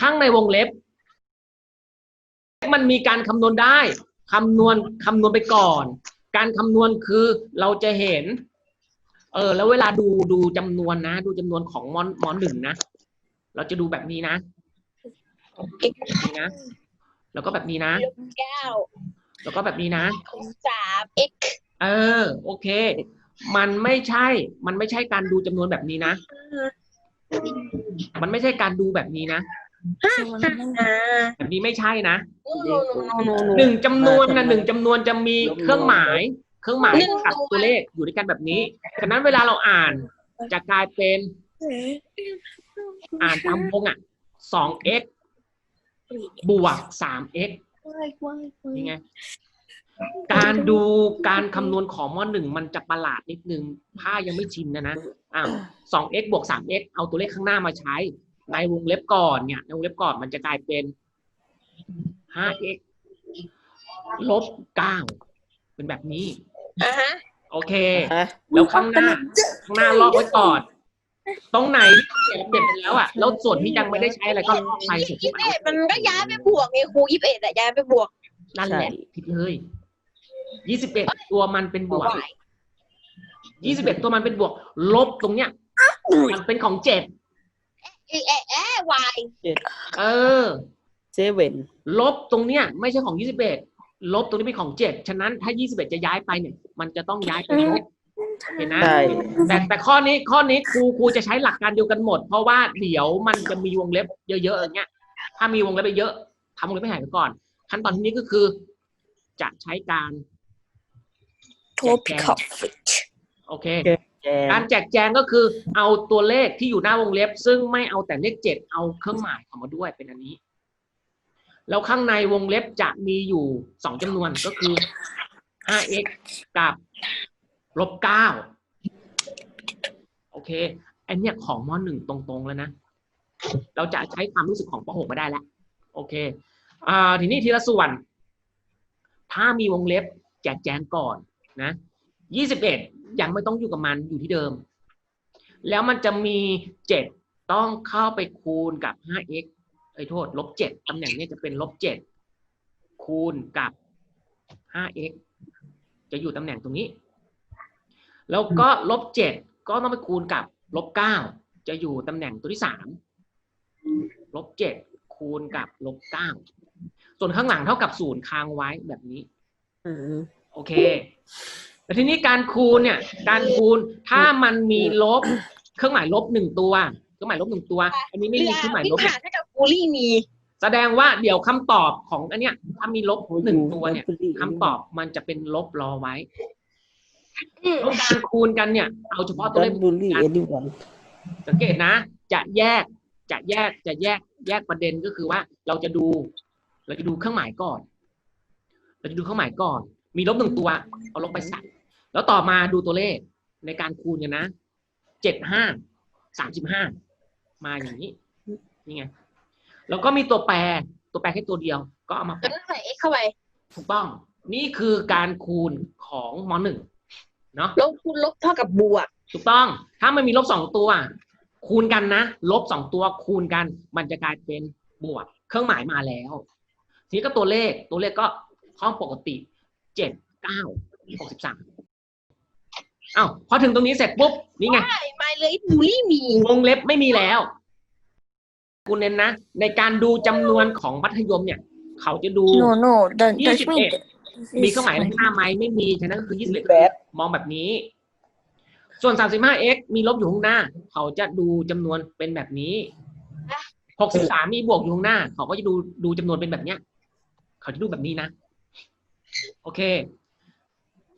ข้างในวงเล็บ มันมีการคำนวณได้คำนวณคำนวณไปก่อน การคำนวณคือเราจะเห็น เออ แล้วเวลาดูดูจำนวนนะ ดูจำนวนของมอนมอนหนึ่งนะ เราจะดูแบบนี้นะนี่นะ แล้วก็แบบนี้นะเก้าแล้วก็แบบนี้นะสาม x เออ โอเค มันไม่ใช่ มันไม่ใช่การดูจำนวนแบบนี้นะ มันไม่ใช่การดูแบบนี้นะอ่า แบบนี้ไม่ใช่นะโนโนโนโนโนหนึ่งจำนวนนะหนึ่งจำนวนจะมีเครื่องหมาย เครื่องหมายหนึ่งกับตัวตัวเลขอยู่ด้วยกันแบบนี้ฉะนั้นเวลาเราอ่านจะกลายเป็น อ่านตามวงอะสอง x บวกสาม x นี่ไงการดูการคำนวณของมหนึ่งมันจะประหลาดนิดนึง ถ้ายังไม่ชินนะนะอ้าวสอง x บวกสาม x เอาตัวเลขข้างหน้ามาใช้ ในวงเล็บก่อนเนี่ยในวงเล็บก่อนมันจะกลายเป็นห้า x ลบเก้าเป็นแบบนี้ อ่าฮะโอเค แล้วข้างหน้าข้างหน้าลอกไว้ก่อน ตรงไหนที่เปลี่ยนไปแล้วอะแล้วส่วนที่ยังไม่ได้ใช้อะไรก็ลอกไปส่วนที่ยี่มันสิบเอ็ดมันก็ย้ายไปบวกไงครูยี่สิบเอ็ดอะย้ายไปบวกนั่นแหละผิดเลยยี่สิบเอ็ดตัวมันเป็นบวกยี่สิบเอ็ดตัวมันเป็นบวก ลบตรงเนี้ยมันเป็นของเจ็ดเอ๊ะเอ๊ะเอ๊ะ y เออ เซเว่นลบตรงเนี้ยไม่ใช่ของยี่สิบเอ็ดลบตรงนี้เป็นของเจ็ดฉะนั้นถ้ายี่สิบเอ็ดจะย้ายไปเนี่ย มันจะต้องย้ายไปลบเห็นนะใช่ แต่แต่ข้อนี้ข้อนี้ครูครูจะใช้หลักการเดียวกันหมด เพราะว่าเดี๋ยวมันจะมีวงเล็บเยอะๆอย่างเงี้ย ถ้ามีวงเล็บเยอะทำวงเล็บไม่หายไปก่อน ขั้นตอนที่นี้ก็คือ จะใช้การ topic of it โอเค แจงการแจกแจงก็คือเอาตัวเลขที่อยู่หน้าวงเล็บ ซึ่งไม่เอาแต่เลขเจ็ดเอาเครื่องหมายเข้ามาด้วยเป็นอันนี้ แล้วข้างในวงเล็บจะมีอยู่สองจำนวนก็คือ 5x กับลบเก้าโอเคอันเนี้ยของมหนึ่งตรงๆแล้วนะ เราจะใช้ความรู้สึกของปหกม่ได้แล้ว โอเคอ่าทีนี้ทีละส่วน ถ้ามีวงเล็บแจกแจงก่อนนะยี่สิบเอ็ด ยังไม่ต้องอยู่กับมันอยู่ที่เดิม แล้วมันจะมีเจ็ดต้องเข้าไปคูณกับ 5x เอ้ยโทษลบเจ็ดตำแหน่งเนี้ยจะเป็นลบเจ็ดคูณกับ 5x จะอยู่ตำแหน่งตรงนี้ แล้วก็ลบเจ็ดก็ต้องไปคูณกับลบเก้าจะอยู่ตำแหน่งตัวที่สามลบเจ็ดคูณกับลบเก้าส่วนข้างหลังเท่ากับศูนย์ค้างไว้แบบนี้อืมโอเค แต่ทีนี้การคูณเนี่ย การคูณถ้ามันมีลบเครื่องหมายลบหนึ่งตัวเครื่องหมายลบหนึ่งตัว อันนี้ไม่มีเครื่องหมายลบวิหารถ้ากับฟูลี่มี แสดงว่าเดี๋ยวคำตอบของอันเนี้ยถ้ามีลบหนึ่งตัวเนี่ยคำตอบมันจะเป็นลบรอไว้อืมแล้วการคูณกันเนี่ย เอาเฉพาะตัวดเลอนขบูลลี่เอ็ดวันสังเกตนะ จะแยกจะแยกจะแยกแยกประเด็นก็คือว่าเราจะดู เราจะดูเครื่องหมายก่อน เราจะดูเครื่องหมายก่อน มีลบหนึ่งตัว เอาลบไปใส่ แล้วต่อมาดูตัวเลขในการคูณกันนะเจ็ดห้าสามสิบห้ามาอย่างนี้ นี่ไง แล้วก็มีตัวแปรตัวแปรแค่ตัวเดียว ก็เอามาแล้วแปะก็ใส่ x เข้าไปถูกต้อง นี่คือการคูณของมหนึ่งเนาะลบคูณลบเท่ากับบวก ถูกต้อง ถ้ามันมีลบสองตัว คูณกันนะ ลบสองตัวคูณกัน มันจะกลายเป็นบวก เครื่องหมายมาแล้ว ทีนี้ก็ตัวเลข ตัวเลขก็ห้องปกติเจ็ดเก้าหกสิบสาม อ้าวพอถึงตรงนี้เสร็จปุ๊บนี่ไงใช่มาเลยฟูลี่มีวงเล็บไม่มีแล้วคุณเน้นนะ ในการดูจำนวนของมัธยมเนี่ย เขาจะดู No, no, don't ยี่ touch สิบ me. เอ็ดมีเครื่องหมายเลขหน้าไหมไม่มีฉะนั้นก็คือยี่สิบเอ็ดแบบมองแบบนี้ ส่วน 35x มีลบอยู่ข้างหน้า เขาจะดูจำนวนเป็นแบบนี้ 63 มีบวกอยู่ข้างหน้า เขาก็จะดูดูจำนวนเป็นแบบเนี้ย เขาจะดูแบบนี้นะ โอเค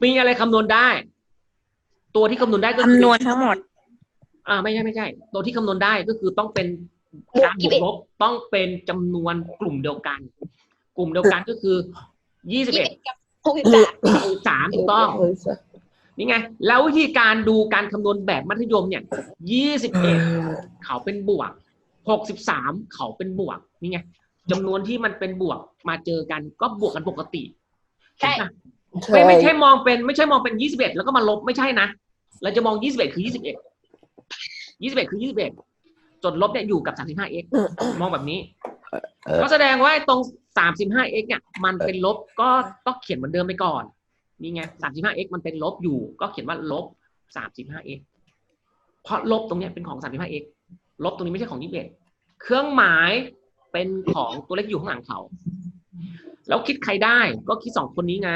มีอะไรคำนวณได้ ตัวที่คำนวณได้ก็คือคำนวณทั้งหมด อ่า ไม่ใช่ไม่ใช่ ตัวที่คำนวณได้ก็คือต้องเป็นการบวกลบต้องเป็นจำนวนกลุ่มเดียวกัน กลุ่มเดียวกันก็คือยี่สิบ21เอ็ดกับหกสิบสาม3ถูกต้องนี่ไง แล้ววิธีการดูการคำนวณแบบมัธยมเนี่ยยี่สิบเอ็ดเขาเป็นบวกหกสิบสามเขาเป็นบวกนี่ไงจำนวนที่มันเป็นบวกมาเจอกันก็บวกกันปกติใช่เห็นปะ ไม่ไม่ใช่มองเป็นไม่ใช่มองเป็นยี่สิบเอ็ดแล้วก็มาลบไม่ใช่นะ เราจะมองยี่สิบเอ็ดคือยี่สิบเอ็ดยี่สิบเอ็ดคือยี่สิบเอ็ดจนลบเนี่ยอยู่กับสามสิบห้าเอ็กมองแบบนี้เออก็แสดงว่าไอ้ตรง 35x เนี่ยมันเป็นลบก็ก็เขียนเหมือนเดิมไปก่อนนี่ไง 35x มันเป็นลบอยู่ ก็เขียนว่าลบ 35x เพราะลบตรงเนี้ยเป็นของ 35x ลบตรงนี้ไม่ใช่ของ21เครื่องหมายเป็นของตัวเลขอยู่ข้างหลังเขา แล้วคิดใครได้ก็คิดสองคนนี้ไง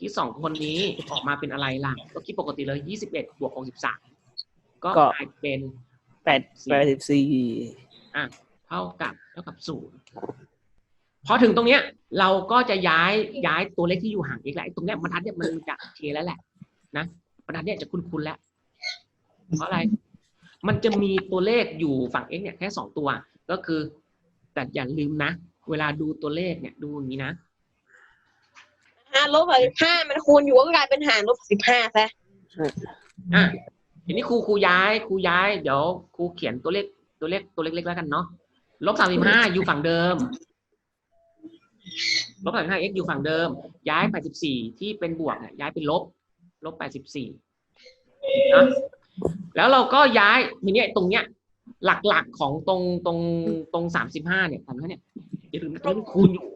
คิดสองคนนี้ออกมาเป็นอะไรล่ะ ก็คิดปกติเลย21บวก63ก็ก็กลายเป็นแปดแปดสิบสี่เท่ากับเท่ากับศูนย์พอถึงตรงเนี้ย เราก็จะย้ายย้ายตัวเลขที่อยู่ห่างอีกแล้วไอ้ตรงเนี้ยบรรทัดเนี่ยมันจะโอเคแล้วแหละ นะบรรทัดเนี่ยจะคุ้นๆแล้ว เพราะอะไร มันจะมีตัวเลขอยู่ฝั่ง x เนี่ยแค่สองตัว ก็คือ แต่อย่าลืมนะ เวลาดูตัวเลขเนี่ยดูอย่างนี้นะ ห้าลบสิบห้ามันคูณอยู่ก็กลายเป็นหารลบสิบห้าซะอะทีนี้ครูครูย้ายครูย้ายเดี๋ยวครูเขียนตัวเลขตัวเลขตัวเล็กๆแล้วกันเนาะลบสามสิบห้าอยู่ฝั่งเดิมลบสามสิบห้า x อยู่ฝั่งเดิม ย้ายแปดสิบสี่ที่เป็นบวกเนี่ยย้ายเป็นลบ ลบแปดสิบสี่นะแล้วเราก็ย้ายทีเนี้ยตรงเนี้ย หลักๆของตรงตรงตรงสามสิบห้าเนี่ยทำให้เนี่ยอย่าลืมนะตรงนี้มันคูณอยู่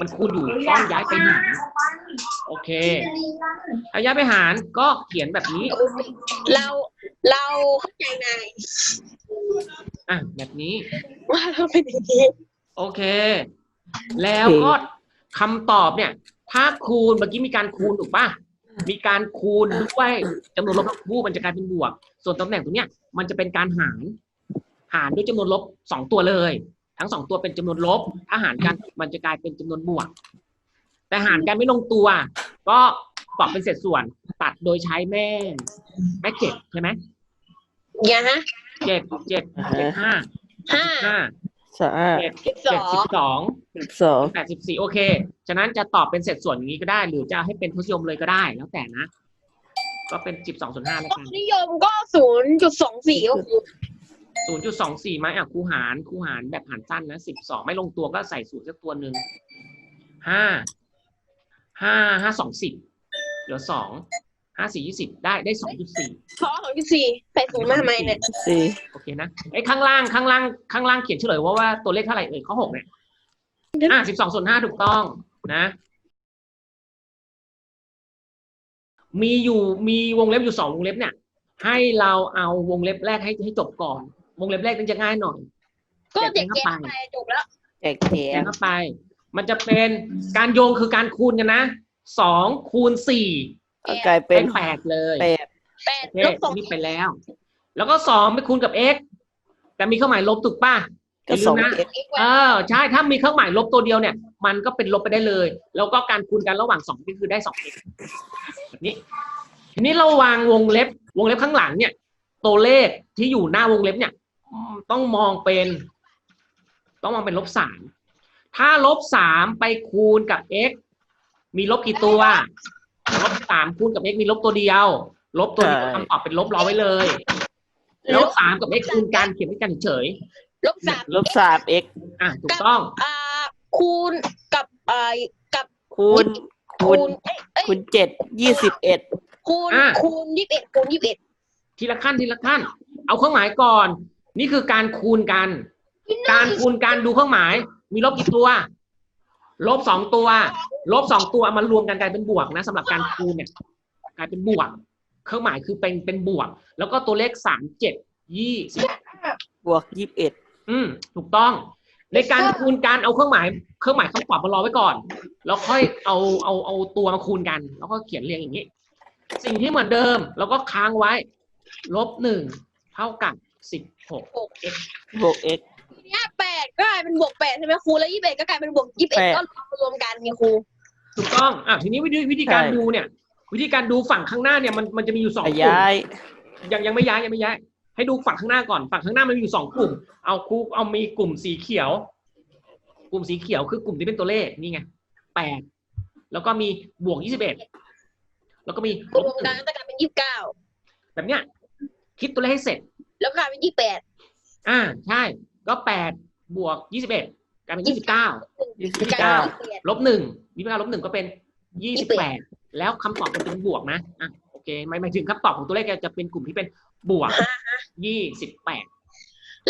มันคูณอยู่ต้องย้ายไปหาร โอเคถ้าย้ายไปหารก็เขียนแบบนี้ เราเราเข้าใจนายอะแบบนี้ ว่าเราเป็นอย่างนี้โอเค แล้วก็คำตอบเนี่ย ถ้าคูณเมื่อกี้มีการคูณถูกป่ะมีการคูณด้วยจำนวนลบทั้งคู่มันจะกลายเป็นบวก ส่วนตำแหน่งตรงเนี้ย มันจะเป็นการหาร หารด้วยจำนวนลบสองตัวเลย ทั้งสองตัวเป็นจำนวนลบ ถ้าหารกันมันจะกลายเป็นจำนวนบวก แต่หารกันไม่ลงตัว ก็ตอบเป็นเศษส่วนตัดโดยใช้แม่ แม่เจ็ดใช่ไหมอย่าฮะเจ็ดเจ็ดเจ็ดห้าห้าห้าสามเจ็ดสิบสเจ็อดสิงบสองสิบสองแปดสิบสี่โอเค ฉะนั้นจะตอบเป็นเศษส่วนอย่างนี้ก็ได้ หรือจะให้เป็นทศนิยมเลยก็ได้แล้วแต่นะ ก็เป็นสิบสองส่วนห้าแล้วกันนิยมก็ศูนย์จุดสองสี่ก็คือ ศูนย์จุดสองสี่ไหมอะคูหารคูหารแบบหารสั้นนะสิบสองไม่ลงตัวก็ใส่ศูนย์สักตัวหนึ่งห้าห้าห้าสองสิบเหลือสองห้าสี่ยี่สิบได้ได้สองจุดสี่เพราะสองจุดสี่ใส่ศูนย์มาทำไมเนี่ยสี่โอเคนะไอ้ยข้างล่างข้างล่างข้างล่างเขียนเฉลยว่าว่าตัวเลขเท่าไหร่เอ่ยข้อหกเนี่ยอะสิบสองส่วนห้าถูกต้องนะ มีอยู่มีวงเล็บอยู่สองวงเล็บเนี่ย ให้เราเอาวงเล็บแรกให้ให้จบก่อน วงเล็บแรกนี่จะง่ายหน่อย ก็เด็กแยกไปจบแล้วแจกแจแยกกเข้าไป มันจะเป็นการโยงคือการคูณกันนะสองคูณสี่ก็กลายเป็เป็นนแปดเลยแปดแปดโอเคลบสองนี่ไปแล้ว แล้วก็สองไปคูณกับ x แต่มีเครื่องหมายลบถูกป่ะก็สองย่าลืมนะเอ็กอีกเออใช่ถ้ามีเครื่องหมายลบตัวเดียวเนี่ย มันก็เป็นลบไปได้เลย แล้วก็การคูณกันระหว่างสองก็คือได้สอง x แบบนี้ทีนี้เราวางวงเล็บ วงเล็บข้างหลังเนี่ย ตัวเลขที่อยู่หน้าวงเล็บเนี่ยอืม ต้องมองเป็น ต้องมองเป็นลบสามถ้าลบสามไปคูณกับ x มีลบกี่ตัวลบสามคูณกับ x มีลบตัวเดียว ลบตัวเดียวคำตอบเป็นลบรอไว้เลย ลบสามกับ x คูณกันเขียนไว้กันเฉยลบสามลบสามเอ็กๆอะถูกต้องอ่าคูณกับเอ่อกับคูณคูณเอ้ยเอ้ยคูณเจ็ดยี่สิบเอ็ดคูณอะคูณยี่สิบเอ็ดคูณยี่สิบเอ็ดทีละขั้นทีละขั้น เอาเครื่องหมายก่อน นี่คือการคูณกัน การคูณการดูเครื่องหมาย มีลบกี่ตัว ลบสองตัว ลบสองตัวเอามารวมกันกลายเป็นบวกนะสำหรับการคูณเนี่ยกลายเป็นบวก เครื่องหมายคือเป็นเป็นบวก แล้วก็ตัวเลขสามเจ็ดยี่สิบบวกยี่สิบเอ็ดอืมถูกต้อง ในการคูณการเอาเครื่องหมาย เครื่องหมายคำตอบมารอไว้ก่อน แล้วค่อยเอาเอาเอาตัวมาคูณกัน แล้วก็เขียนเรียงอย่างนี้ สิ่งที่เหมือนเดิม แล้วก็ค้างไว้ ลบหนึ่งเท่ากับ สิบหกบวกเอ็กทีเนี้ยแปดก็กลายเป็นบวกแปดใช่ไหมครูแล้วยี่สิบเอ็ดก็กลายเป็นบวกยี่สิบเอ็ดแปด ก็รวมกันไงครูถูกต้องอะทีนี้วิธีวิธีการใช่ ดูเนี่ย วิธีการดูฝั่งข้างหน้าเนี่ยมันมันจะมีอยู่สองกลุ่มย้าย ยังยังไม่ย้ายยังไม่ย้าย ให้ดูฝั่งข้างหน้าก่อนฝั่งข้างหน้ามันมีอยู่สองกลุ่ม เอาครูเอามีกลุ่มสีเขียว กลุ่มสีเขียวคือกลุ่มที่เป็นตัวเลขนี่ไงแปดแล้วก็มีบวกยี่สิบเอ็ดแล้วก็มีลรบวมหกันึ่นงก็จะกลายเป็นยี่สิบเก้าแบบเนี้ยคิดตัวเลขให้เสร็จแล้วก็กลายเป็นยี่สิบแปดอ่าใช่ ก็แปดบวกยี่สิบเอ็ดกลายเป็นยี่สิบเก้ายี่สิบกลายเก้าเป็นยี่สิบแปดลบหนึ่งยี่สิบเก้าลบหนึ่งก็เป็นยี่สิบแปดแล้วคำตอบมันเป็นบวกนะอะโอเคหมายหมายถึงคำตอบของตัวเลขจะเป็นกลุ่มที่เป็นบวกยี่สิบแปด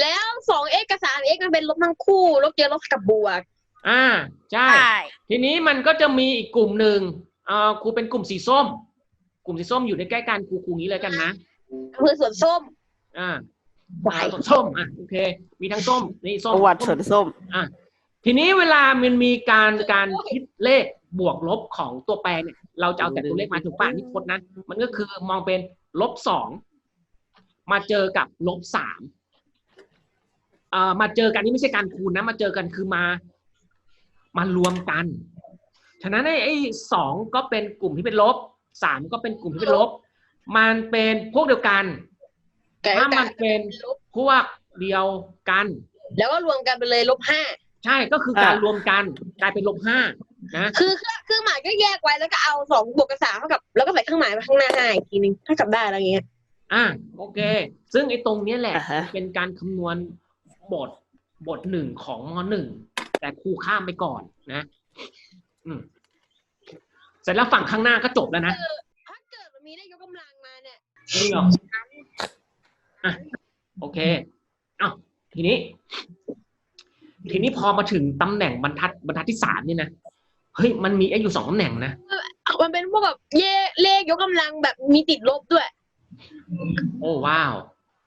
แล้วสองเอ็กกับสามเอ็กมันเป็นลบทั้งคู่ ลบเยอะลบกับบวก อ่าใช่ใช่ทีนี้มันก็จะมีอีกกลุ่มหนึ่งเอ่อครูเป็นกลุ่มสีส้ม กลุ่มสีส้มอยู่ในใกล้ๆกันครูครูงี้เลยกันนะอำเภอสวนส้ม อ่าไหวอ่าส้มอะโอเค มีทั้งส้มนี่ส้มประวัติสวนส้มอะทีนี้เวลามันมีการการคิดเลขบวกลบของตัวแปรเนี่ย เราจะเอาแต่ตัวเลขมาถูกป่ะนี่พจน์นะมันก็คือมองเป็นลบสองมาเจอกับลบสามเอ่อมาเจอกันนี่ไม่ใช่การคูณนะมาเจอกันคือมามารวมกันฉะนั้นไอ้ไอ้สองก็เป็นกลุ่มที่เป็นลบสามก็เป็นกลุ่มที่เป็นลบ มันเป็นพวกเดียวกัน แต่ถ้ามันเป็นลบพวกเดียวกัน แล้วก็รวมกันไปเลยลบห้าใช่ก็คือการอะรวมกันกลายเป็นลบห้านะคือเครื่องเครื่องหมายก็แยกไว้แล้วก็เอาสองบวกกับสามเท่ากับ แล้วก็ใส่เครื่องหมายไว้ข้างหน้าห้าอีกทีนึงถ้ากับได้อะไรเงี้ยอะโอเค ซึ่งไอ้ตรงเนี้ยแหละอ่าฮะเป็นการคำนวณบทบทหนึ่งของมหนึ่งแต่ครูข้ามไปก่อนนะ อืมเสร็จแล้วฝั่งข้างหน้าก็จบแล้วนะถ้าเกิดมันมีได้ยกกำลังมาเนี่ยจริงเหรอ อะโอเคเอ้าทีนี้ ทีนี้พอมาถึงตำแหน่งบรรทัดบรรทัดที่สามนี่นะเฮ้ยมันมีไอ้อยู่สองตำแหน่งนะมันเป็นพวกแบบเย่เลขยกกำลังแบบมีติดลบด้วย โอ้ว้าว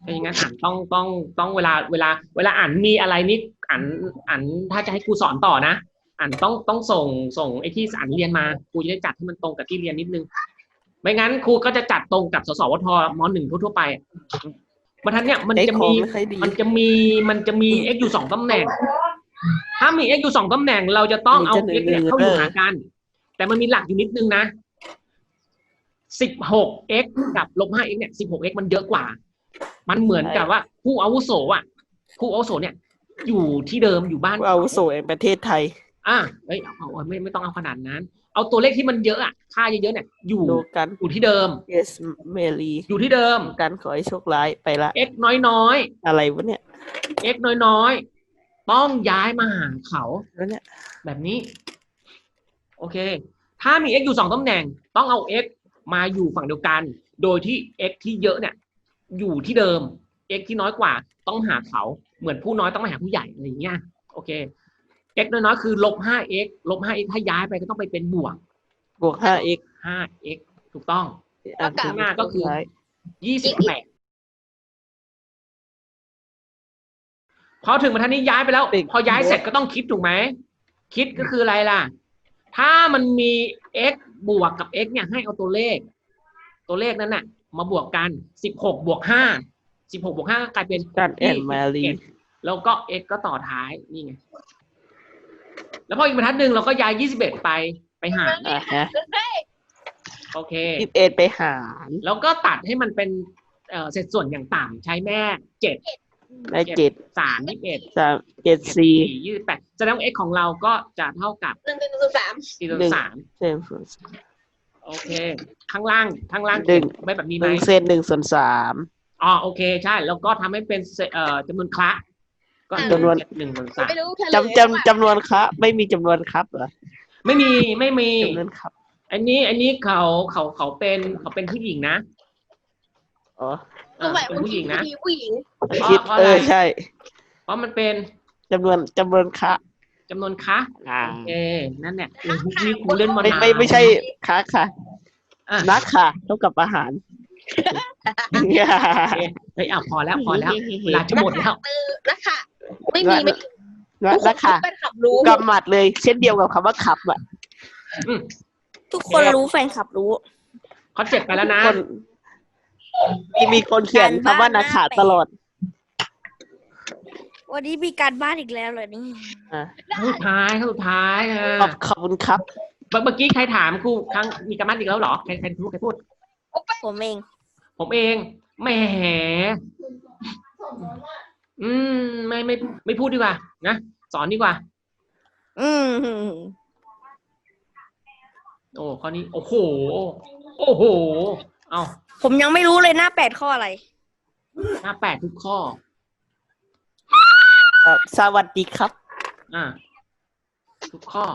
ถ้าอย่างนั้นอ่านต้องต้องต้องเวลาเวลา เวลาอ่านมีอะไรนี่อ่านอ่านถ้าจะให้ครูสอนต่อนะอ่านต้องต้องส่งส่งไอ้ที่อ่านเรียนมาครูจะได้จัดให้มันตรงกับที่เรียนนิดนึง ไม่งั้นครูก็จะจัดตรงกับสสวทมหนึ่งทั่วๆไป บรรทัดเนี่ยมันใจจะคอมีไม่ค่อยดีมันจะมีมันจะมี x อยู่สองตำแหน่ง ถ้ามี x อยู่สองตำแหน่ง เราจะต้องเอา x เนี่ยเข้าอยู่หากัน แต่มันมีหลักอยู่นิดนึงนะสิบหก x กับลบห้า x เนี่ยสิบหก x มันเยอะกว่า มันเหมือนกับว่า ผู้อาวุโสอะ ผู้อาวุโสเนี่ย อยู่ที่เดิมอยู่บ้านเราโสแห่งประเทศไทย อะเอ้ยเอาเอาไม่ไม่ต้องเอาขนาดนั้น เอาตัวเลขที่มันเยอะอะค่าเยอะๆเนี่ยอยู่ดูกันอยู่ที่เดิม yes เมลีอยู่ที่เดิมกันขอให้โชคร้ายไปละ x น้อยอะไรวะเนี่ยๆ x น้อยๆต้องย้ายมาหาเขาแล้วเนี่ยแบบนี้ โอเค ถ้ามี x อยู่สองตำแหน่ง ต้องเอา x มาอยู่ฝั่งเดียวกัน โดยที่ x ที่เยอะเนี่ย อยู่ที่เดิม x ที่น้อยกว่า ต้องหาเขาเหมือนผู้น้อยต้องมาหาผู้ใหญ่อะไรอย่างเงี้ยโอเค x น้อยๆคือลบ 5x ลบ 5x ถ้าย้ายไปก็ต้องไปเป็นบวก บวก 5x 5x ถูกต้องอ่านข้างหน้าก็คือท้าย28พอถึงบรรทัดนี้ย้ายไปแล้วพอย้ายเสร็จก็ต้องคิดถูกไหม คิดก็คืออะไรล่ะ ถ้ามันมี x บวกกับ x เนี่ยให้เอาตัวเลข ตัวเลขนั้นน่ะ มาบวกกัน 16 บวก 5 16 บวก5ก็กลายเป็นกันแอนมารี21แล้วก็ x ก็ต่อท้ายนี่ไง แล้วพออีกบรรทัดหนึ่งเราก็ย้าย21ไปไปหารอ่าฮะโอเคยี่สิบเอ็ดไปหารแล้วก็ตัดให้มันเป็นเอ่อเศษส่วนอย่างต่ำใช้แม่เจ็ดได้เจ็ดสามยี่สิบเอ็ดสามเจ็ดสี่สี่ยี่สิบแปดแสดงว่า x ของเราก็จะเท่ากับหนึ่งหนึ่งศูนย์สามสี่ส่วหนึ่นงสามเศษส่วนโอเค ข้างล่างข้างล่างหนึ่งไว้แบบนี้หไหมนึ่งเศษหนึ่งส่วนสามอ๋อโอเคใช่ แล้วก็ทำให้เป็นเศษเอ่อจำนวนคละ ก็จำนวนหนึ่งส่วนสามไม่รู้เฉลยจำจำจำนวนครับ ไม่มีจำนวนครับเหรอไม่มีไม่มีจำนวนครับ อันนี้อันนี้เขาเขาเขาเป็นเขาเป็นผู้หญิงนะอ๋อเอสงอสัยเป็นคนผู้หคิญิดงนะผู้หญิงคิดเพราะเออะไรอใช่ เพราะมันเป็นจำนวนจำนวนคะจำนวนคะอ่าโอเคนั่นเนี่ยนี่ครูเล่นมาไม่นานไม่ไม่ใช่คะค่ะอะนักค่ะเท่ากับอาหารโอเคเฮ้ยอะพอแล้วพอแล้วเวลาจะหมดแล้วเออนะคะ ไม่มีไม่มีนักทุกคนนักค่ะเป็นขับรู้ กำหมัดเลย เช่นเดียวกับคำว่าขับอะทุกคนรู้แฟนคลับรู้เขาเจ็บไปแล้วนะ คนมีมีคนเขียนคำว่านักขาตลอด วันนี้มีการบ้านอีกแล้วเหรอนี่อะครั้งสุดท้ายครั้งสุดท้ายอะขอบขอบคุณครับ เมื่อเมื่อกี้ใครถามครูครั้งมีกรรมานอีกแล้วเหรอใครใครพูดใครพูด ผมเอง ผมเองแหม อืม ไม่ไม่ไม่พูดดีกว่า นะ สอนดีกว่า อืม โอ้ข้อนี้ โอ้โห โอ้โห เอาผมยังไม่รู้เลยหน้าแปดข้ออะไร หน้าแปดทุกข้อ ครับสวัสดีครับ อ่า ทุกข้อ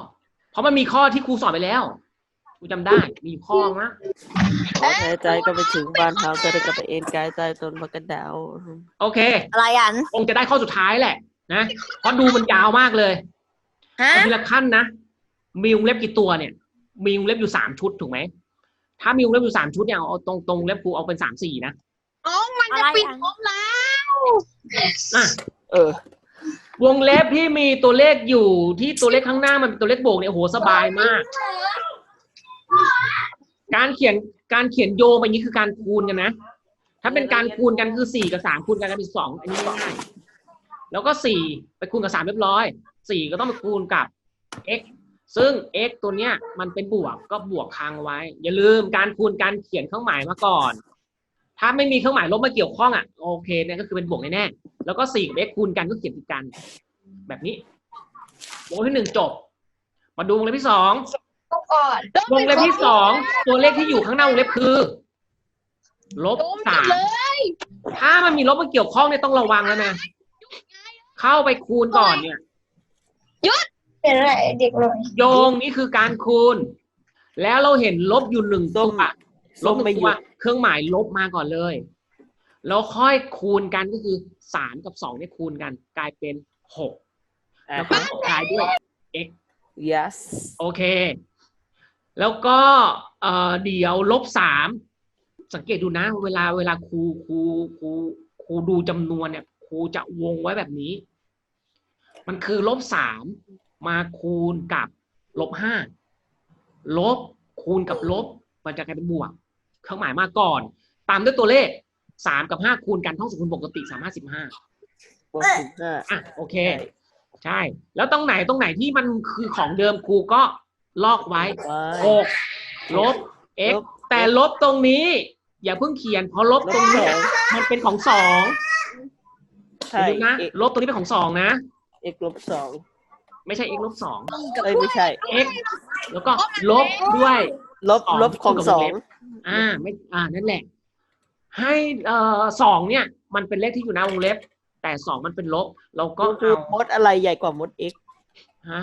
เพราะมันมีข้อที่ครูสอนไปแล้ว กูจำได้มีอยู่ข้อนะขอแท้ใจก็ไปถึงบ้านเฮาแต่ได้ก็ไปเอ็นกายใต้ต้นมะกระดาวโอเคอะไรอันคงจะได้ข้อสุดท้ายแหละนะเพราะดูมันยาวมากเลยฮะเอาทีละขั้นนะ มีวงเล็บกี่ตัวเนี่ย มีวงเล็บอยู่สามชุดถูกไหม ถ้ามีวงเล็บอยู่สามชุดเนี่ยเอาเอาตรงตรงเล็บครูเอาเป็นสามสี่นะน้องมันจะปิดครบแล้วอะเออ วงเล็บที่มีตัวเลขอยู่ที่ตัวเลขข้างหน้ามันเป็นตัวเลขโบวกเนี่ยโอ้โหสบายมาก การเขียนการเขียนโยงไปอย่างนี้คือการคูณกันนะ ถ้าเป็นการคูณกันคือสี่กับสามคูณกันกันเป็นสองอันนี้ง่ายๆแล้วก็สี่ไปคูณกับสามเรียบร้อยสี่ก็ต้องไปคูณกับ x ซึ่ง x ตัวเนี้ยมันเป็นบวกก็บวกค้างไว้ อย่าลืมการคูณการเขียนเครื่องหมายมาก่อน ถ้าไม่มีเครื่องหมายลบมาเกี่ยวข้องอะโอเคเนี่ยก็คือเป็นบวกแน่ๆแล้วก็สี่กับ x คูณกันก็เขียนติดกัน แบบนี้วงที่หนึ่งจบ มาดูวงเล็บที่สอง ก่อนวงเล็บที่สองตัวเลขที่อยู่ข้างหน้าวงเล็บคือ ลบโดนหมสาดมเลยถ้ามันมีลบมาเกี่ยวข้องเนี่ยต้องระวังแล้วนะเข้าไปคูณก่อนเนี่ยเห็นอะไรเด็กหน่อยโยงนี่คือการคูณ แล้วเราเห็นลบอยู่หนึ่งตัวลส้บมหนึ่ไม่งหตัยุวดเครื่องหมายลบมาก่อนเลย แล้วค่อยคูณกันก็คือสามกับสองเนี่ยคูณกัน กลายเป็นหกอะแล้วก็ตบท้ายด้วย yes โอเค แล้วก็เอ่อเดี๋ยวลบสามสังเกตดูนะ เวลาเวลาครูครูครูครูดูจำนวนเนี่ยครูจะวงไว้แบบนี้ มันคือลบสามมาคูณกับลบห้าลบคูณกับลบ มันจะกลายเป็นบวกเครื่องหมายมาก่อน ตามด้วยตัวเลขสามกับห้าคูณกันท่องสกุลปกติสามห้าสิบห้าบวกสิบห้าอะโอเค ใช่ แล้วตรงไหนตรงไหนที่มันคือของเดิมครูก็ ลอกไว้ไว้หกลบ x ลบแต่ลบตรงนี้ อย่าเพิ่งเขียนเพราะลบลบตรงนี้สองมันเป็นของสองใช่อย่าลืมนะเอกลบตรงนี้เป็นของสองนะเอกลบสองไม่ใช่ x ลบสองเอ้ยไม่ใช่ x แล้วก็ลบด้วยลบสองลบของคู่กับสอวงเล็งบอ่าไม่อ่านั่นแหละ ให้เอ่อสองเนี่ย มันเป็นเลขที่อยู่หน้าวงเล็บ แต่สองมันเป็นลบเราก็ก็คือเอามดอะไรใหญ่กว่ามด x ฮะ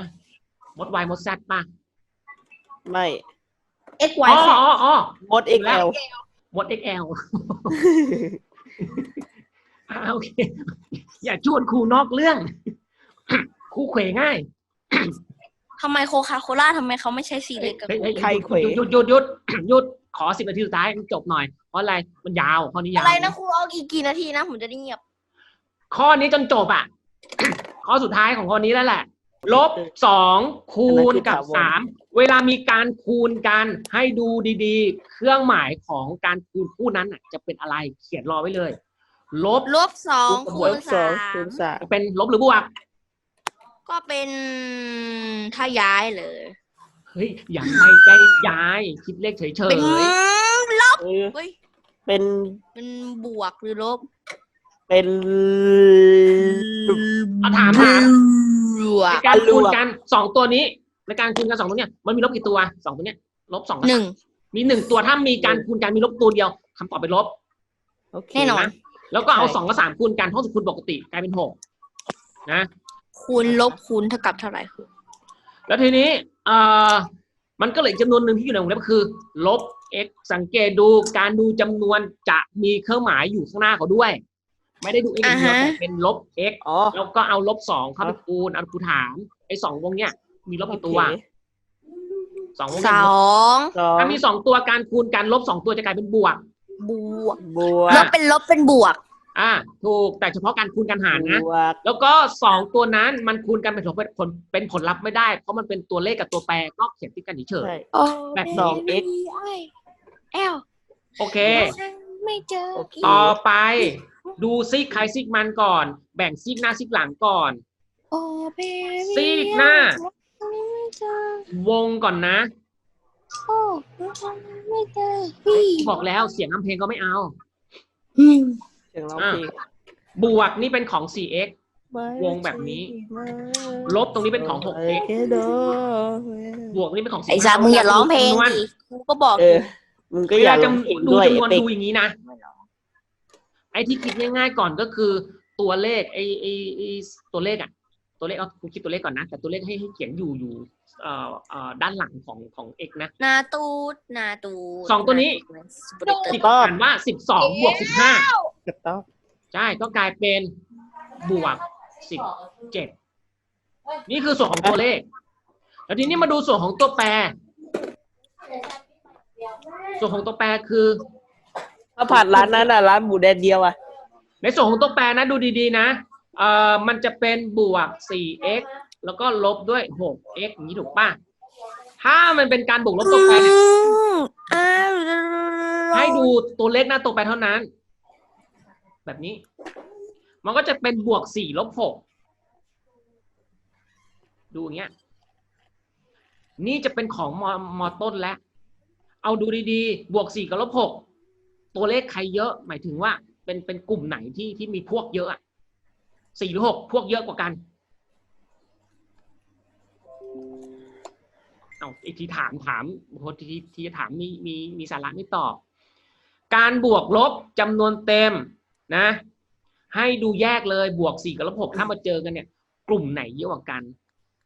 มด y มด z ป่ะ ไม่เอ็กไวอ๋ออ๋ออ๋อมด xl มด XL อ่าโอเค อย่าชวนครูนอกเรื่อง ครูเขวง่ายทำไมโคคาโคล่าทำไมเขาไม่ใช้สีเล็กกับเฮ้ยเฮ้ยใครเขว หยุดหยุดหยุดหยุดหยุดขอสิบนาทีสุดท้ายจบหน่อย เพราะอะไรมันยาวข้อนี้ยาว อะไรนะครูเอาอีกกี่นาทีนะ ผมจะได้เงียบ ข้อนี้จนจบอะ ข้อสุดท้ายของข้อนี้แล้วแหละ ลบสองคูณกับสามเวลามีการคูณกันให้ดูดีๆ เครื่องหมายของการคูณคู่นั้นน่ะจะเป็นอะไรเขียนรอไว้เลย ลบลบสองคูลณบสอสางคูมณสามเป็นลบหรือบวก ก็เป็นถ้าย้ายเลยเฮ้ยอย่าไปใกล้ย้ายคิดเลขเฉยเป็นลบเออเฮ้ยเป็นเป็นบวกหรือลบ เป็นๆเอาถามถามบวในกการคูณบวกกันสองตัวนี้ในการคูณกันสองตัวเนี้ยมันมีลบกี่ตัวสองตัวเนี้ยลบสองกับหนึ่งมีหนึ่งตัวถ้ามีการคูณกันมีลบตัวเดียวคำตอบเป็นลบโอเคแน่นอนนะแล้วก็เอาใช่สองกับสามคูณกันเท่ากับคูณปกติกลายเป็นหกนะคูณลบคูณเท่ากับเท่าไหร่ครูแล้วทีนี้เอ่อมันก็เหลืออกจำนวนหนึ่งที่อยู่ในวงเล็บคือ ลบ x สังเกตดูการดูจำนวนจะมีเครื่องหมายอยู่ข้างหน้าเขาด้วย ไม่ได้ดู x อย่างเดียวแต่เป็นลบ x อ๋อ แล้วก็เอาลบสองเข้าไปคูณเอาคูณถามไอ้สองวงเนี้ยมีลบกี่ตัวโอเค สองวงสเนี่ยองสองถ้ามีสองตัวการคูณกันลบสองตัวจะกลายเป็นบวก บวกบวลกบเป็นลบเป็นบวก อ่า ถูกแต่เฉพาะการคูณกันหารนะ บวกแล้วก็สองตัวนั้นมันคูณกันเป็นผลผลเป็นผลลัพธ์ไม่ได้ เพราะมันเป็นตัวเลขกับตัวแปรก็เขียนติดกันเฉย ใช่ โอ้แบบสอง x แอลๆโอเค ไม่เจอ โอเค ต่อไป ดูซิกใครซิกมันก่อน แบ่งซิกหน้าซิกหลังก่อน โอ้เบซีกหน้า ไม่เจอวงก่อนนะ โอ้ไม่เจอพี่บอกแล้วเสียงน้ำเพลงก็ไม่เอา เสียงร้องเพลงบวกนี่เป็นของ 4x วงแบบนี้ ลบตรงนี้เป็นของ 6x บวกนี่เป็นของ ไอ้ซามึงอย่าร้องเพลงจำนวนดิกูก็บอกเออ มึงก็เวอย่าลาร้องเพลงจำดูด้วยจำนวนเด็กดูอย่างนี้นะ ไอ้ที่คิดง่ายๆก่อนก็คือตัวเลขไอ้ไอ้ไอ้ตัวเลขอะตัวเลขเอาครูคิดตัวเลขก่อนนะ แต่ตัวเลขให้ให้เขียนอยู่อยู่เอ่อเอ่อด้านหลังของของ x นะ นาตูดนาตูดสองตัวนี้ถูสิบกต้องอ่านว่าสิบสองบวกสิบห้าถูกต้องใช่ก็กลายเป็นบวกสิบเจ็ดนี่คือส่วนของตัวเลข แล้วทีนี้มาดูส่วนของตัวแปร ส่วนของตัวแปรคือ ข้าวผัดร้านนั้นอะร้านหมูแดดเดียวอะ ในส่วนของตัวแปรนะดูดีๆนะเอ่อมันจะเป็นบวก 4x แล้วก็ลบด้วย 6x อย่างนี้ถูกป่ะ ถ้ามันเป็นการบวกลบตัวแปรเนี่ยให้ดูตัวเลขหน้าตัวแปรเท่านั้น แบบนี้ มันก็จะเป็นบวก 4 ลบ 6 ดูอย่างเงี้ย นี่จะเป็นของมมต้นแล้ว เอาดูดีๆ บวก 4 กับลบ 6 ตัวเลขใครเยอะหมายถึงว่าเป็นเป็นกลุ่มไหนที่ที่มีพวกเยอะอะสี่หรือหกพวกเยอะกว่ากันเอาอีกทีถามถามคนที่ที่จะถามมีมีมีสาระไม่ตอบ การบวกลบจำนวนเต็มนะ ให้ดูแยกเลยบวกสี่กับลบหกถ้ามาเจอกันเนี่ย กลุ่มไหนเยอะกว่ากัน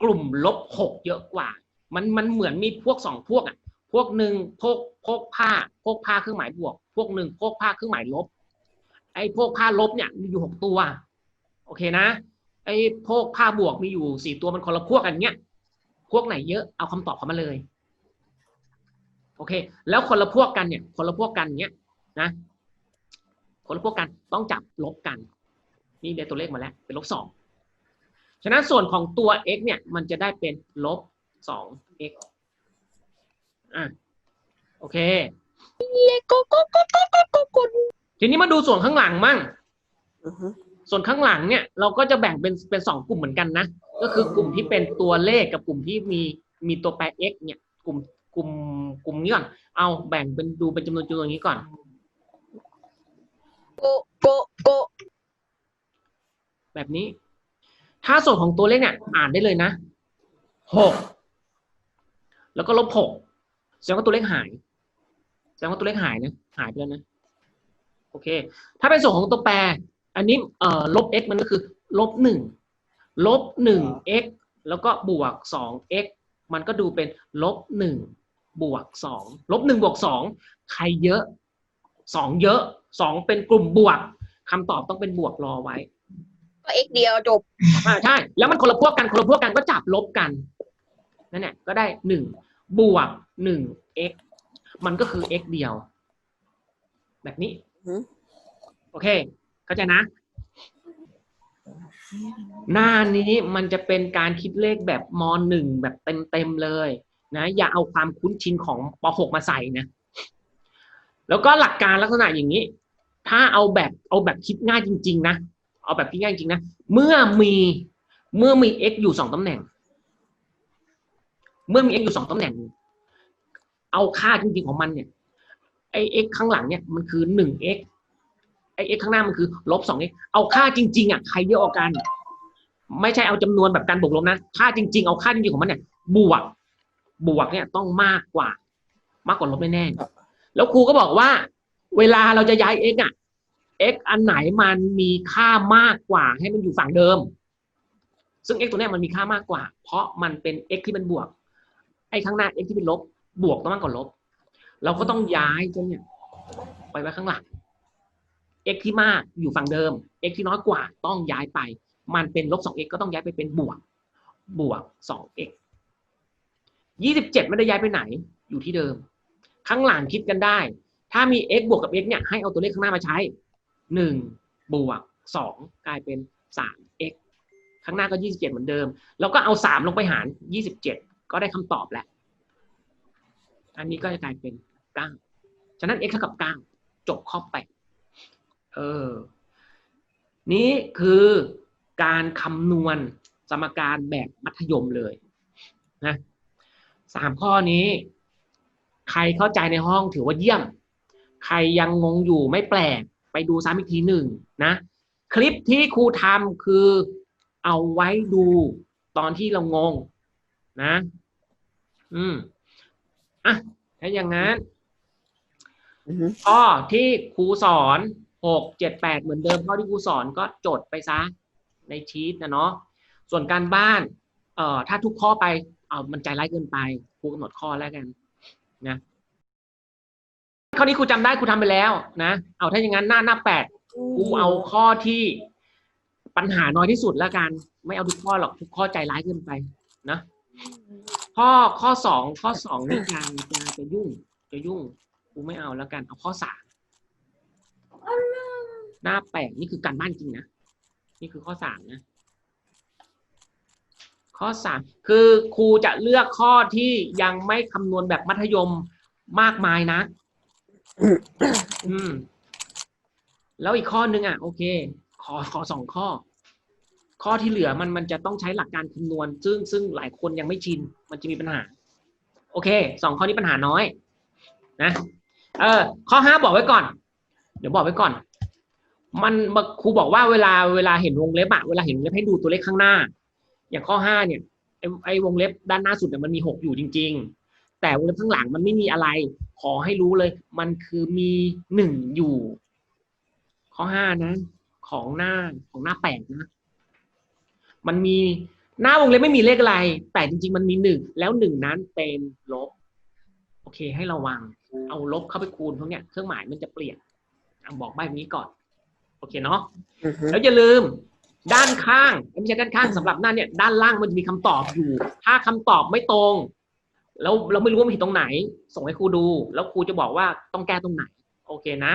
กลุ่มลบหกเยอะกว่า มันมันเหมือนมีพวกสองพวกอะ พวกหนึ่งพกพกผ้าพกผ้าเครื่องหมายบวก พวกหนึ่งพกผ้าเครื่องหมายลบ ไอ้พวกผ้าลบเนี่ยมีอยู่หกตัว โอเคนะ ไอ้พวกผ้าบวกมีอยู่สี่ตัวมันคนละพวกกันเนี้ยพวกไหนเยอะเอาคำตอบเขามาเลย โอเค แล้วคนละพวกกันเนี่ย คนละพวกกันเนี้ยนะ คนละพวกกันต้องจับลบกัน นี่ได้ตัวเลขมาแล้วเป็นลบสองฉะนั้นส่วนของตัว x เนี่ยมันจะได้เป็นลบสอง x อะโอเคโกโกโกโกโกโกโกทีนี้มาดูส่วนข้างหลังมั่ง อือฮึส่วนข้างหลังเนี่ยเราก็จะแบ่งเป็นเป็นสองกลุ่มเหมือนกันนะ ก็คือกลุ่มที่เป็นตัวเลขกับกลุ่มที่มีมีตัวแปร x เนี่ยกลุ่มกลุ่มกลุ่มนี้ก่อน เอาแบ่งเป็นดูเป็นจำนวนจำนวนนี้ก่อน โกโกโกแบบนี้ ถ้าส่วนของตัวเลขเนี่ยอ่านได้เลยนะหกแล้วก็ลบหก แสดงว่าตัวเลขหาย แสดงว่าตัวเลขหายนะ หายไปแล้วนะ โอเค ถ้าเป็นส่วนของตัวแปร อันนี้เอ่อลบ x มันก็คือ ลบหนึ่ง ลบหนึ่ง x แล้วก็บวกสอง x มันก็ดูเป็นลบหนึ่งบวกสอง ลบหนึ่งบวกสอง ใครเยอะ สองเยอะ สองเป็นกลุ่มบวก คำตอบต้องเป็นบวกรอไว้ ก็เอ็กเดียวจบ อ่าใช่ แล้วมันคนละพวกกัน คนละพวกกันก็จับลบกัน นั่นแหละก็ได้หนึ่ง บวกหนึ่ง x มันก็คือ x เดียว แบบนี้อือฮึโอเค เข้าใจนะ หน้านี้มันจะเป็นการคิดเลขแบบมหนึ่งแบบเต็มๆเลย นะ อย่าเอาความคุ้นชินของป .6 มาใส่นะ แล้วก็หลักการลักษณะอย่างนี้ ถ้าเอาแบบเอาแบบคิดง่ายจริง ๆ นะ เอาแบบคิดง่ายจริงๆนะ เมื่อมีเมื่อมี x อยู่สองตำแหน่ง เมื่อมี x อยู่สองตำแหน่ง เอาค่าจริงๆของมันเนี่ยไอ้ x ข้างหลังเนี่ยมันคือหนึ่ง x ไอ้ x ข้างหน้ามันคือลบสอง x เอาค่าจริง ๆอะใครเยอะกว่ากัน ไม่ใช่เอาจำนวนแบบการบวกลบนะค่าจริง ๆ เอาค่าจริงๆของมันเนี่ย บวก บวกเนี่ยต้องมากกว่า มากกว่าลบแน่ๆแล้วครูก็บอกว่า เวลาเราจะย้าย x อะ x อันไหนมันมีค่ามากกว่าให้มันอยู่ฝั่งเดิม ซึ่ง x ตัวเนี้ยมันมีค่ามากกว่า เพราะมันเป็น x ที่เป็นบวก ไอ้ข้างหน้า x ที่เป็นลบ บวกต้องมากกว่าลบ เราก็ต้องย้ายตัวเนี่ยไปไว้ข้างหลัง x ที่มากอยู่ฝั่งเดิม x ที่น้อยกว่าต้องย้ายไป มันเป็นลบ 2x ก็ต้องย้ายไปเป็นบวก บวก 2x 27 ไม่ได้ย้ายไปไหน อยู่ที่เดิม ข้างหลังคิดกันได้ ถ้ามี x บวกกับ x เนี่ยให้เอาตัวเลขข้างหน้ามาใช้ 1 บวก 2 กลายเป็น 3x ข้างหน้าก็ 27 เหมือนเดิม แล้วก็เอา 3 ลงไปหาร 27 ก็ได้คำตอบแล้วอันนี้ก็จะกลายเป็น9ฉะนั้น x เท่ากับ9จบข้อแปดเออ นี่คือการคำนวณสมการแบบมัธยมเลยนะสามข้อนี้ ใครเข้าใจในห้องถือว่าเยี่ยม ใครยังงงอยู่ไม่แปลก ไปดูซ้ำอีกทีหนึ่งนะ คลิปที่ครูทำคือเอาไว้ดูตอนที่เรางง นะ อืมอะถ้าอย่างนั้นอือฮึข้อที่ครูสอนหกเจ็ดแปดเหมือนเดิมข้อที่ครูสอนก็จดไปซะในชีตนะเนาะส่วนการบ้าน เอ่อ ถ้าทุกข้อไป เอามันใจร้ายเกินไปครูกำหนดข้อแล้วกันนะข้อนี้ครูจำได้ครูทำไปแล้ว นะเอาถ้าอย่างนั้นหน้าหน้าแปดครูเอาข้อที่ปัญหาน้อยที่สุดแล้วกัน ไม่เอาทุกข้อหรอกทุกข้อใจร้ายเกินไปนะ ข้อข้อสองข้อสองนี่จะจะจะยุ่ง จะยุ่งครูไม่เอาแล้วกันเอาข้อสามหน้าแปดนี่คือการบ้านจริงนะนี่คือข้อสามนะ ข้อสามคือครูจะเลือกข้อที่ยังไม่คำนวณแบบมัธยมมากมายนะอืม แล้วอีกข้อนึงอะ โอเค ขอขอสองข้อ ข้อที่เหลือมันมันจะต้องใช้หลักการคำนวณ ซึ่งซึ่งหลายคนยังไม่ชิน มันจะมีปัญหา โอเคสองข้อนี้ปัญหาน้อย นะ เออ ข้อห้าบอกไว้ก่อน เดี๋ยวบอกไว้ก่อน มันครูบอกว่าเวลาเวลาเห็นวงเล็บอะเวลาเห็นวงเล็บให้ดูตัวเลขข้างหน้า อย่างข้อห้าเนี่ยไอไอวงเล็บด้านหน้าสุดเนี่ยมันมีหกอยู่จริง ๆ แต่วงเล็บข้างหลังมันไม่มีอะไร ขอให้รู้เลย มันคือมีหนึ่งอยู่ ข้อห้านะ ของหน้าของหน้าแปดนะ มันมี หน้าวงเล็บไม่มีเลขอะไร แต่จริง ๆ มันมีหนึ่งแล้วหนึ่งนั้นเป็นลบ โอเค ให้ระวัง เอาลบเข้าไปคูณพวกเนี้ยเครื่องหมายมันจะเปลี่ยนอะบอกใบนี้ก่อน โอเคเนาะอือฮึแล้วอย่าลืม ด้านข้างไม่ใช่ด้านข้างสำหรับหน้าเนี่ย ด้านล่างมันจะมีคำตอบอยู่ ถ้าคำตอบไม่ตรง แล้วเราไม่รู้ว่ามันผิดตรงไหน ส่งให้ครูดู แล้วครูจะบอกว่าต้องแก้ตรงไหน โอเคนะ